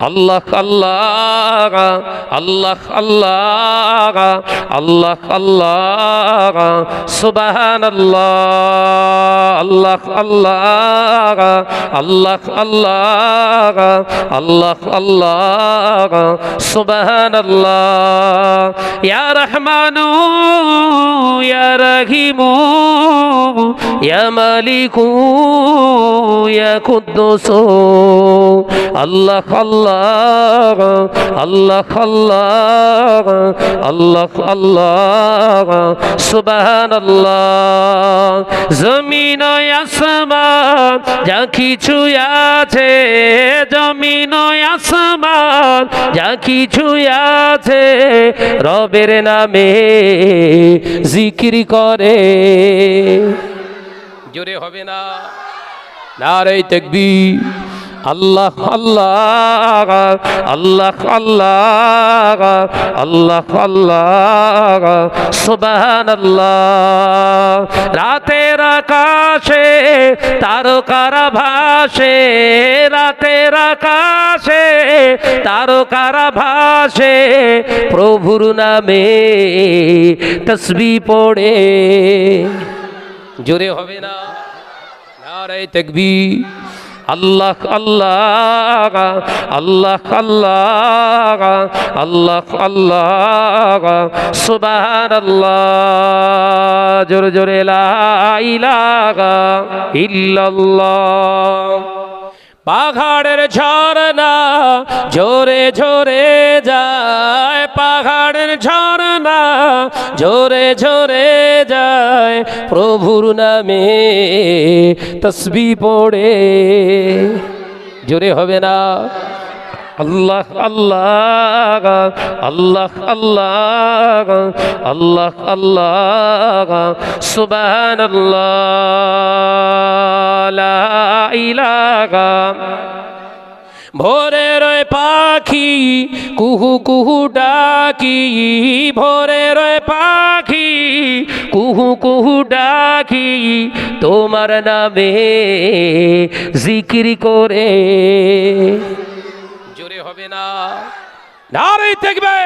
আল্লাহ আল্লাহ আল্লাহ আল্লাহ আল্লাহ আল্লাহ সুবাহান আল্লাহ আল্লাহ আল্লাহ আল্লাহ আল্লাহ আল্লাহ আল্লাহ সুবাহান আল্লাহ ইয়া রহমানু ইয়া রহিমু ইয়া মালিকু ইয়া কুদ্দুসু আল্লাহ আল্লাহ আল্লাহ আল্লাহ আল্লাহ আল্লাহ সুবহান আল্লাহ জমিন আসমান, যা কিছু আছে, জমিন আসমান, যা কিছু আছে, রবের নামে জিকির করে। জোরে হবে না? নারে তকবীর। আল্লাহ আল্লাহ আল্লাহ আল্লাহ আল্লাহ আল্লাহ সুবহান আল্লাহ রাতের আকাশে, তারকারা ভাসে, রাতের আকাশে, তারকারা ভাসে, প্রভুর নামে তসবি পড়ে। জোরে হবে না? নারে তকবীর। আল্লাহ আল্লাহ আল্লাহ আল্লাহ আল্লাহ আল্লাহ সুবাহান আল্লাহ জোরে জোরে, লা ইলাহা ইল্লাল্লাহ। পাহাড়ের ঝরনা জোরে জোরে যায়। পাহাড়ের ঝরনা জোরে জোরে যায় প্রভুর নামে তসবি পড়ে। জোরে হবে না? আল্লাহ আল্লাহ আল্লাহ আল্লাহ আল্লাহ আল্লাহ সুবহান আল্লাহ ইলাহা ভোরের রয় পাখি, কুহু কুহু ডাকি। রয় পাখি, কুহু কুহু ডাকি। তোমার নামে জিকির করে। জোরে হবে না। নারে দেখবে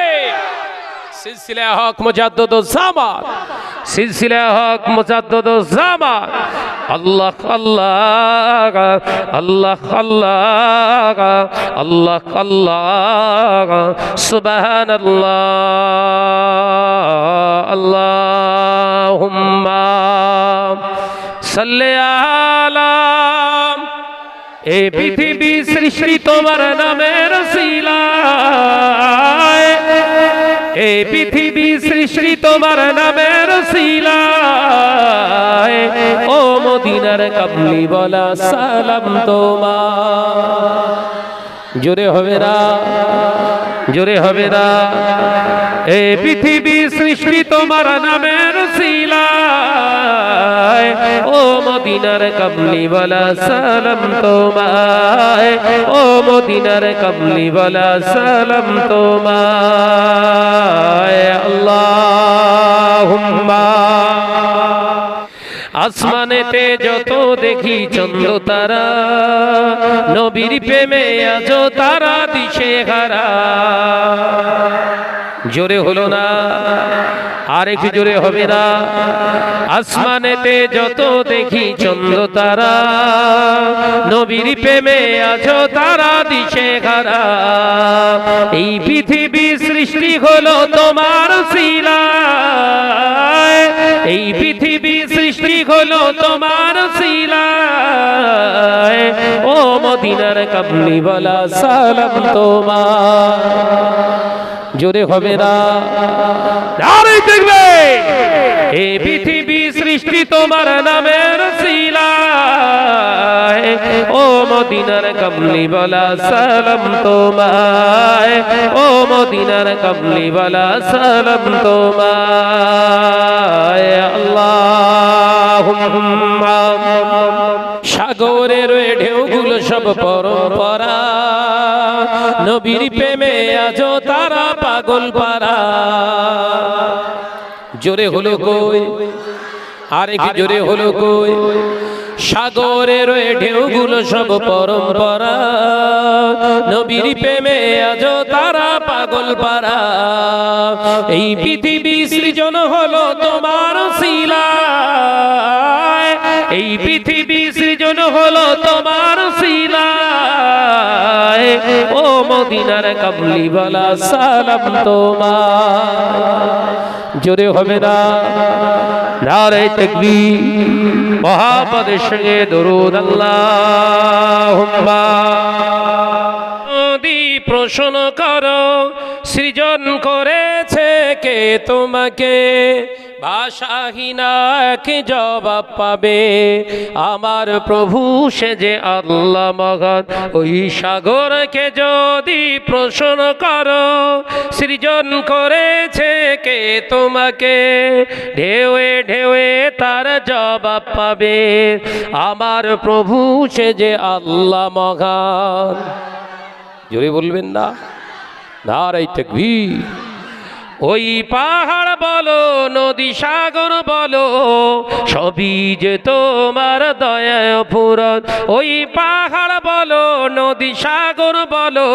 সিলসিলা হক মুজাদ্দদ জামান সিলসিলা হক মুজাদ্দদ জামান আল্লাহ আল্লাহ আল্লাহ আল্লাহ আল্লাহ আল্লাহ। সুবহান আল্লাহ আল্লাহুম্মা সাল্লি আলা এই পৃথিবী সৃষ্টি তোমার নামের শিলায় এই পৃথিবী সৃষ্টি তোমার নামের শিলায়, ও মদিনার কাবলি বলা সালাম তোমার। জোরে হবে না, জোরে হবে না। এই পৃথিবী সৃষ্টি তোমার নামের ও মদিনার কাবলিওয়ালা বলা সালাম তোমায়। ও মদিনার কাবলিওয়ালা বলা সালাম তোমায়। আল্লাহুম্মা আসমানেতে যত দেখি চন্দ্র তারা, নবীর প্রেমে আজ তারা দিশে হারা। জোরে হলো না আর একটু জোরে হবে না। আসমানেতে যত দেখি চন্দ্র তারা, নবীর প্রেমে আছো তারা দিশে খারা এই পৃথিবী সৃষ্টি হলো তোমার শিলা এই পৃথিবী সৃষ্টি হলো তোমার শিলায় ও মদিনার কাবলি বলা সালাম তোমার। জোরে হবে না। দেখবে এই পৃথিবী সৃষ্টি তোমার নামের শিলায় ও মদিনার কমলি বলা সালাম তোমায় ও মদিনার কমলি বলা সালাম তোমায় সব পরম্পরা। নবীর প্রেমে আজও তারা পাগল পারা জোরে হলো কই? আর কি জোরে হলো কই? সাগরের ওই ঢেউগুলো সব পরম্পরা। নবীর প্রেমে আজ তারা পাগল পারা এই পৃথিবী সৃজন হলো মদিনার বলা সালাম তোমার। জোরে হবে না। নারে তকবি মহাপদের সঙ্গে দরুদ আল্লাহ নদী প্রশ্ন করো, সৃজন করেছে কে তোমাকে? ভাষাহীনাকে জবাব পাবে। আমার প্রভু সে যে আল্লাহ মগন ওই সাগরকে যদি প্রশ্ন করো, সৃজন করেছে কে তোমাকে? ঢেউয়ে ঢেউয়ে তার জবাব পাবে। আমার প্রভু সে যে আল্লাহ মগান জোরে বলবেন না? নারাই তাকবীর। ওই পাহাড় বলো, নদী সাগর বলো, সবই যে তোমার দয়ায় ফুরন ওই পাহাড় বলো, নদী সাগর বলো,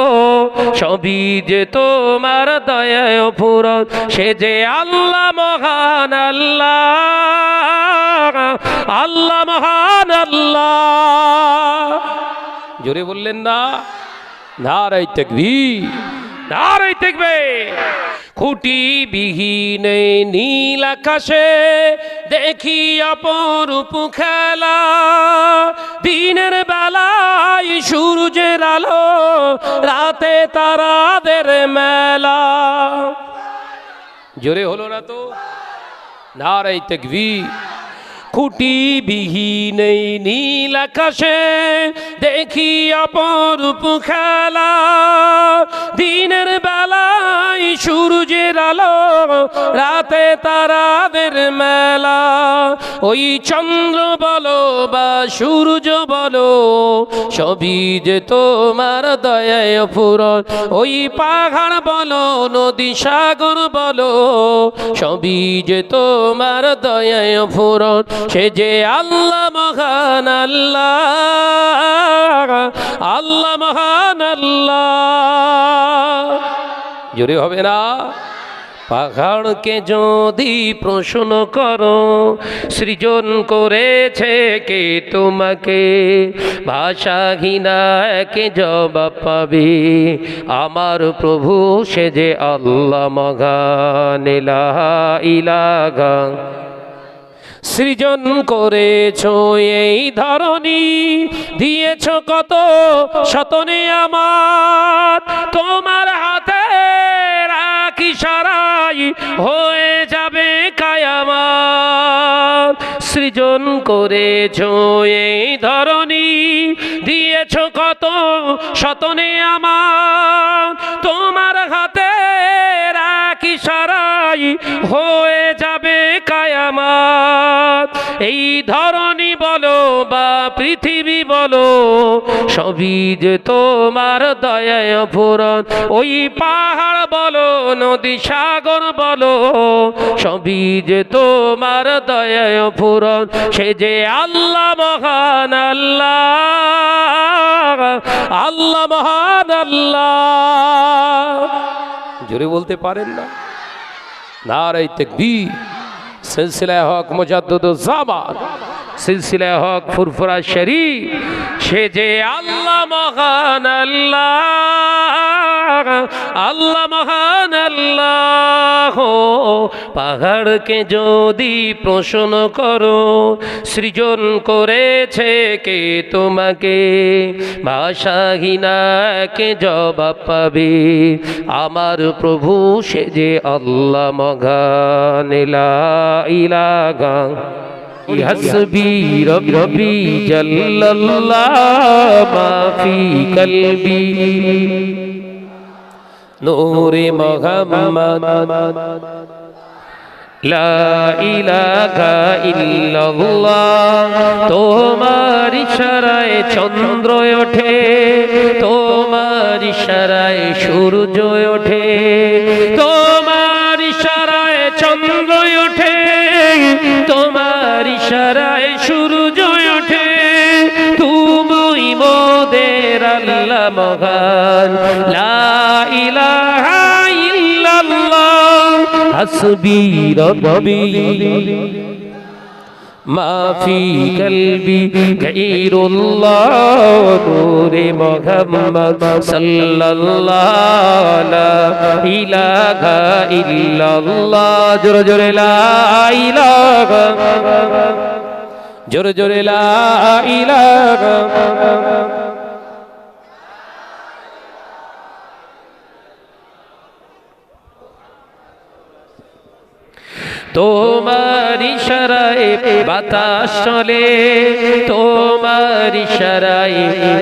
সবই যে তোমার দয়ায় ফুরন সে যে আল্লাহ মহান আল্লাহ আল্লাহ মহান আল্লাহ। জোরে বললেন না নারাই তাকবীর নারাই দেখবে খুঁটি বিহীনে এই নীল আকাশে দেখি অপরূপ খেলা। দিনের বেলায় সূর্যের আলো, রাতে তারাদের মেলা। জোরে হলো না তো? নারাই তাকবীর। খুঁটি বিহীন নীল আকাশে দেখি অপরূপ খেলা। দিনের বেলায় সূর্যের আলো, রাতে তারাদের মেলা। ওই চন্দ্র বলো বা সূর্য বলো, সবই যে তোমার দয়ায় ফুরন ওই পাহাড় বলো, নদী সাগর বলো, সবই যে তোমার দয়ায় ফুরন সে যে আল্লাহ মহান আল্লাহ আল্লাহ মহান আল্লাহ। জোরে হবে না? পাহাড়কে যদি প্রশ্ন করো, সৃজন করেছে কে তোমাকে? ভাষাহীনাকে জবাব পাবে, আমার প্রভু সে যে আল্লাহ মগান ইলাগা সৃজন করেছ এই ধরনী দিয়েছ কত শতনে আমার। তোমার হাতে রাখি সারাই হয়ে যাবে কায়ামাত। সৃজন করেছ এই ধরনী দিয়েছ কত শতনে আমার। এই ধরনী বলো বা পৃথিবী বলো, সবই যে তোমার দয়ায় ফুরন ওই পাহাড় বলো, নদী সাগর বলো, সবই যে তোমার দয়ায় ফুরন সে যে আল্লাহ মহান আল্লাহ আল্লাহ মহান আল্লাহ। জোরে বলতে পারেন না? নারাই তাকবীর। সিলসিলা হক মুজাদ্দুজ্জামান সিলসিলা হক, ফুরফুরা শরীফ, সে যে আল্লাহ মহান আল্লাহ আল্লাহ মহান আল্লাহ, পাহাড়কে যদি প্রশ্ন করো, সৃজন করেছে কে তোমাকে? ভাষাহীনাকে জবাব পাবে, আমার প্রভু সে যে আল্লাহ মগান ইলাগা حسبي ربي جل الله ما في قلبي نور محمد লা ইলাহা ইল্লাল্লাহ তোমার ইশারায় চন্দ্র ওঠে তোমার ইশারায় সূর্য ওঠে তোমার মহান লা ইলাহা ইল্লাল্লাহ হাসবি রব্বি ما في قلبي غير الله نور محمد صلى الله لا إله إلا الله جر جر لا إله জোরে জোরে লা ইলাহা তোমার ইশারায় বাতাস চলে, তোমার ইশারায়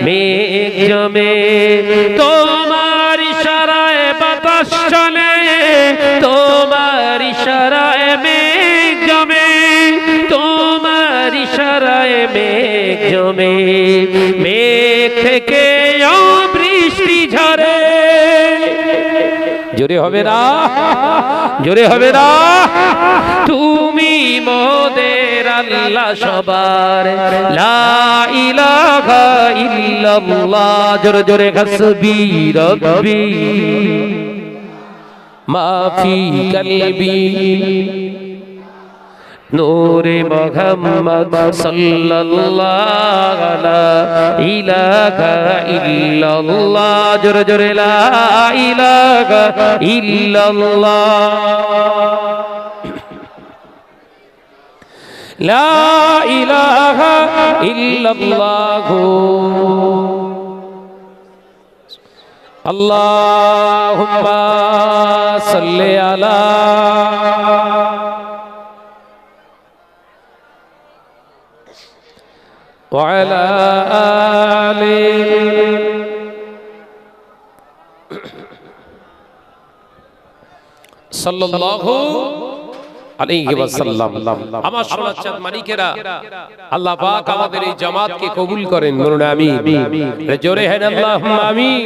মেঘ জমে, তোমার ইশারায় বাতাস চলে। জমে মেঘ থেকে বৃষ্টি ঝরে। জোরে হবে না, জোরে হবে না। তুমি মোদের আল্লাহ সবার। লা ইলাহা ইল্লাল্লাহ। জোরে জোরে, হাসবি রব্বি। মাফি কলবি। নূরে মোহাম্মদ সাল্লাল্লাহু আলা ইলাহা ইল্লাল্লাহ। জোরে জোরে লা ইলাহা ইল্লাল্লাহ। লা ইলাহা ইল্লাল্লাহ। আল্লাহুম্মা সাল্লি আলা وعلى آله সাল্লাল্লাহু আলাইহি ওয়াসাল্লাম আমার সোনার মালিকেরা আল্লাহ পাক আমাদের এই জামাতকে কবুল করেন বলুন আমিন জোরে হেন আল্লাহুম্মা আমিন